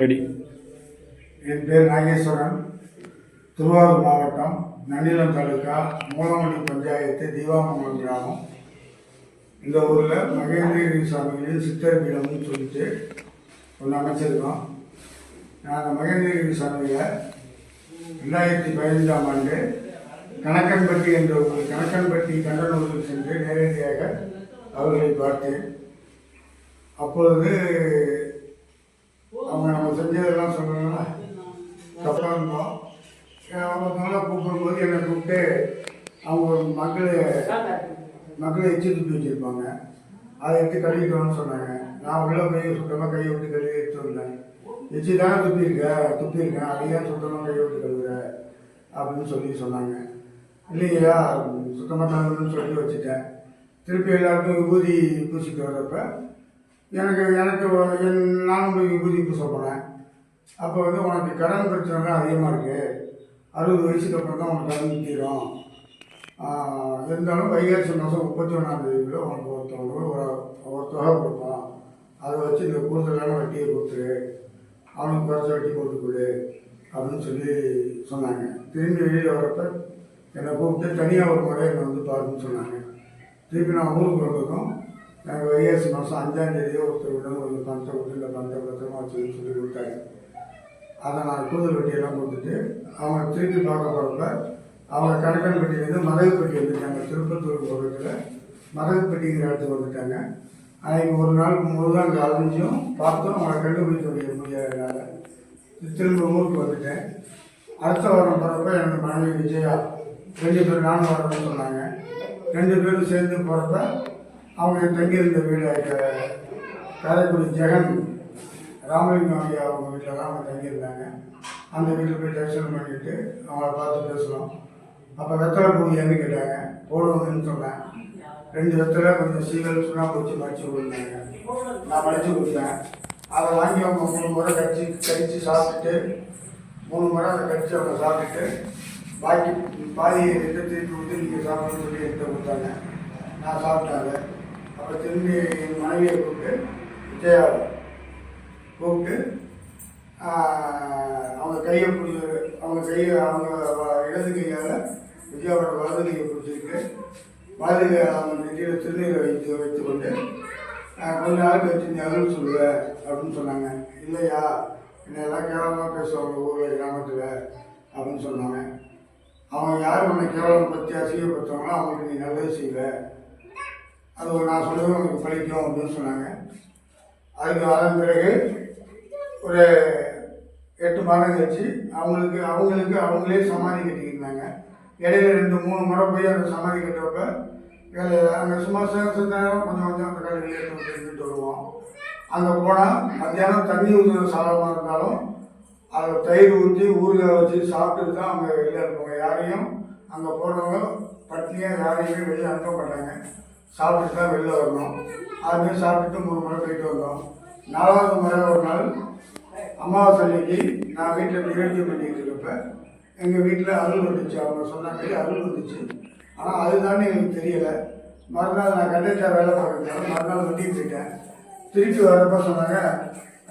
Ready. என் பேர் நாகேஸ்வரன். திருவாரூர் மாவட்டம் நன்னிலம் தாலுக்கா மூலமணி பஞ்சாயத்து தீவாமங்கலம் கிராமம். இந்த ஊரில் மகேந்திரகிரி சாமிகளின் சித்தர் பீடம்னு சொல்லிட்டு ஒன்று அமைச்சிருக்கோம். நான் அந்த மகேந்திரகிரி சாமியை ரெண்டாயிரத்தி பதினைந்தாம் ஆண்டு கணக்கன்பட்டி என்ற ஒரு கணக்கன்பட்டி கண்டனூரில் சென்று நேரடியாக அவர்களை பார்த்தேன். அப்பொழுது அவங்க நம்ம செஞ்சதெல்லாம் சொன்னாங்களா தப்பாக இருந்தோம். அவங்க நல்லா கூப்பிடும்போது என்னை கூப்பிட்டு அவங்க மக்களை மக்களை எச்சி துப்பி வச்சுருப்பாங்க. அதை எடுத்து கழுவிக்கணும்னு சொன்னாங்க. நான் உள்ளே போய் சுத்தமாக கையை விட்டு கழுவி எடுத்து வந்தேன் எச்சி தானே துப்பியிருக்க? துப்பியிருக்கேன். அதையே சுத்தமாக கையை விட்டு கழுவுற? அப்படின்னு சொல்லி சொன்னாங்க. இல்லையா? சுத்தமாக கழுவுன்னு சொல்லி வச்சுட்டேன். திருப்பி எல்லாருக்கும் ஊதி பூசிட்டு வர்றப்ப எனக்கு எனக்கு என் நானும் போய் விபூதி பூச போனேன் அப்போ வந்து உனக்கு கடன் பிரச்சனைலாம் அதிகமாக இருக்குது அறுபது வயசுக்கு அப்புறம் தான் உனக்கு கடன் தீரும். இருந்தாலும் வைகாசி மாதம் முப்பத்தி ஒன்றாம் உனக்கு ஒருத்தவங்க ஒரு ஒரு தொகை கொடுப்போம் அதை வச்சு இந்த கூடுதலான வட்டியை கொடுத்துரு. அவனுக்கு குறைச்ச வட்டி போட்டு கொடு அப்படின்னு சொல்லி சொன்னாங்க. திரும்பி வெளியில் வரப்ப என்னை கூப்பிட்டு தனியாக ஒரு முறை என்னை வந்து பாருன்னு சொன்னாங்க. திருப்பி நான் ஊருக்கு வந்ததும் நாங்கள் வைகாசி மாதம் அஞ்சாம் தேதியோ ஒருத்தர் ஒரு பணத்தை கொடுத்து இல்லை பணத்தை பத்திரமா வச்சுன்னு சொல்லி கொடுத்தாங்க அதை நான் கூடுதல் வட்டியெல்லாம் கொடுத்துட்டு அவங்க திருப்பி பார்க்க போகிறப்ப அவங்க கணக்கன்பட்டியிலேருந்து மதகுப்பட்டி வந்துட்டாங்க. திருப்பத்தூர் பக்கத்தில் மதகுப்பட்டிங்கிற இடத்துக்கு வந்துட்டாங்க. அன்னைக்கு ஒரு நாள் முழுதான் அங்கே அலைஞ்சும் பார்த்தோம். அவங்களை கண்டுபிடிக்க முடிய முடியாதனால திரும்ப ஊருக்கு வந்துட்டேன். அடுத்த வாரம் போகிறப்ப என் மனைவி விஜயா ரெண்டு பேர் நானும் வரணும்னு சொன்னாங்க. ரெண்டு பேரும் சேர்ந்து போகிறப்ப அவங்க தங்கியிருந்த வீடு காரைக்குடி ஜெகன் ராமலிங்கம் ஐயா அவங்க வீட்டில் தான் அவங்க தங்கியிருந்தாங்க. அந்த வீட்டில் போய் தரிசனம் பண்ணிட்டு அவங்கள பார்த்து பேசணும் அப்போ வெத்தலை போடுங்கன்னு கேட்டாங்க. போடுவோம்னு சொன்னேன். ரெண்டு வெத்தலை கொஞ்சம் சீகல் சுண்ணாம்பு வச்சு மடிச்சு கொடுத்தாங்க. நான் மடிச்சு கொடுத்தேன். அதை வாங்கி அவங்க மூணு முறை கடிச்சு கடித்து சாப்பிட்டுட்டு மூணு முறை அதை கடித்து அவங்க சாப்பிட்டுட்டு பாக்கி பாதியை எடுத்து திருப்பி விட்டு நீங்கள் சாப்பிட்டு சொல்லி எடுத்து கொடுத்தாங்க. நான் சாப்பிட்டாங்க அவர் திரும்பி என் மனைவியை கூப்பிட்டு விஜயா கூப்பிட்டு அவங்க கையை பிடி அவங்க கையை அவங்க இடது கையால் விஜயாவோட வலது கையை பிடிச்சிருக்கு. வலது கையை அவங்க நெற்றியில் திருநீரை வைத்து வைத்து கொண்டு கொஞ்ச நாள் கழிச்சு நீ அருள் சொல்லுவ அப்படின்னு சொன்னாங்க. இல்லையா? என்னை எல்லாம் கேவலமாக பேசுவாங்க ஊரில் கிராமத்தில் அப்படின்னு சொன்னாங்க. அவங்க யார் உன்னை கேவலம் பற்றி அசிங்கப்படுத்துவாங்களோ அவங்களுக்கு நீ நல்லது செய்வேன் அது ஒரு நான் சொல்லுவேன் உங்களுக்கு படிக்கும் அப்படின்னு சொன்னாங்க. அதுக்கு அதன் பிறகு ஒரு எட்டு மாதம் கழிச்சு அவங்களுக்கு அவங்களுக்கு அவங்களே சமாதி கட்டிக்கிட்டாங்க. இடையில ரெண்டு மூணு முறை போய் அந்த சமாதி கட்டுறப்ப அங்கே சும்மா சேர்ந்து நேரம் கொஞ்சம் கொஞ்சம் அந்த கடையில் இருந்துட்டு வருவோம். அங்கே போனால் மத்தியானம் தண்ணி ஊற்றுற சாதமாக இருந்தாலும் அதில் தயிர் ஊற்றி ஊறுகாய் வச்சு சாப்பிட்டுட்டு தான் அவங்க வெளியில் இருப்பாங்க. யாரையும் அங்கே போனவங்க பட்னியாக யாரையுமே வெளியே அனுப்ப மாட்டாங்க. சாப்பிட்டுட்டு தான் வெளில வரணும். அதுமாதிரி சாப்பிட்டுட்டு மூணு முறை போயிட்டு வந்தோம். நாலாவது முறை ஒரு நாள் அமாவாசை அன்னைக்கு நான் வீட்டில் நிகழ்ச்சி பண்ணிட்டு இருக்கப்ப எங்கள் வீட்டில் அருள் வந்துச்சு. அவங்க சொன்னாங்க அருள் வந்துச்சு. ஆனால் அதுதான் எனக்கு தெரியலை. மறுநாள் நான் கண்டக்டா வேலை பார்க்குறேன் மறுநாள் வண்டிக்கு போயிட்டேன். திருப்பி வரப்ப சொன்னாங்க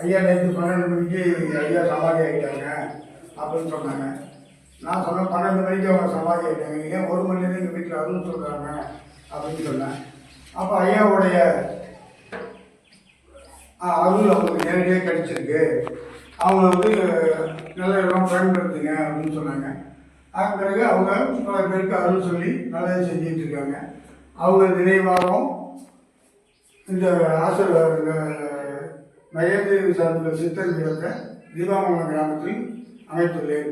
ஐயா நேற்று பன்னெண்டு மணிக்கு ஐயா சமாதி ஆகிட்டாங்க அப்படின்னு சொன்னாங்க. நான் சொன்னேன் பன்னெண்டு மணிக்கு அவங்க சமாதி ஆகிட்டாங்க ஏன் ஒரு மணி நேரம் எங்கள் வீட்டில் அருள் சொல்கிறாங்க அப்படின்னு சொன்னேன். அப்போ ஐயாவுடைய அருள் அவங்களுக்கு நேரடியாக கிடைச்சிருக்கு. அவங்க வந்து நல்ல இடம் பயன்படுத்துங்க அப்படின்னு சொன்னாங்க. அதன் பிறகு அவங்க பல பேருக்கு அருள் சொல்லி நல்லது செஞ்சிட்டு இருக்காங்க. அவங்க நினைவாகவும் இந்த ஆசிரியர் இந்த மகேந்திர சார்ந்த சித்தர் பீடத்தை தீபாமங்கலம் கிராமத்தில் அமைத்துள்ளேன்.